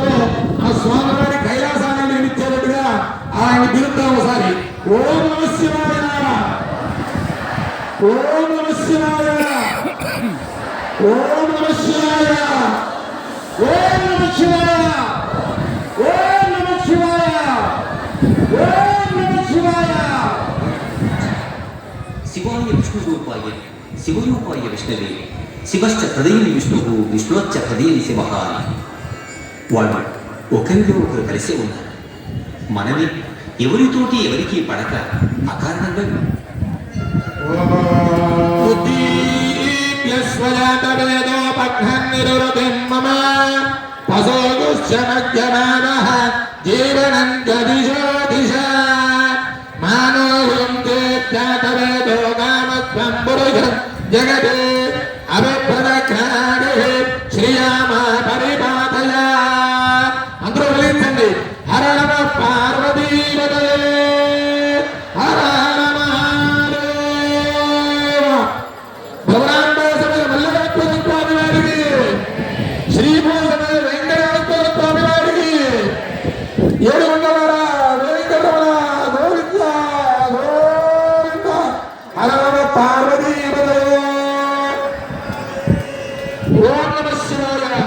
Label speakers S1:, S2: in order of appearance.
S1: ఆనందంతో ఆ స్వామివారి కైలాసాన్ని నిర్మించేటట్టుగా ఆయన పిలుద్దాం ఒకసారి. ఓం నమ శివాయ ఓం నమ ఓం నమ ఓం నమ ఓం నమ ఓం నమ శివాయ
S2: శివాయ విష్ణురూపాయ శివరూపాయ విష్ణువే. శివశ్చ హృదయం విష్ణువు విష్ణువచ్చ హృదయం శివ వాళ్ళు ఒకరిలో ఒకరు కలిసి ఉన్నారు. మనవి ఎవరితోటి ఎవరికి పడక అకారణంగా
S1: ఉద్దీప్యస్వజాతవేదోపఘ్నన్నిరుతిం మమ జీవనం గదిశో దిశ ও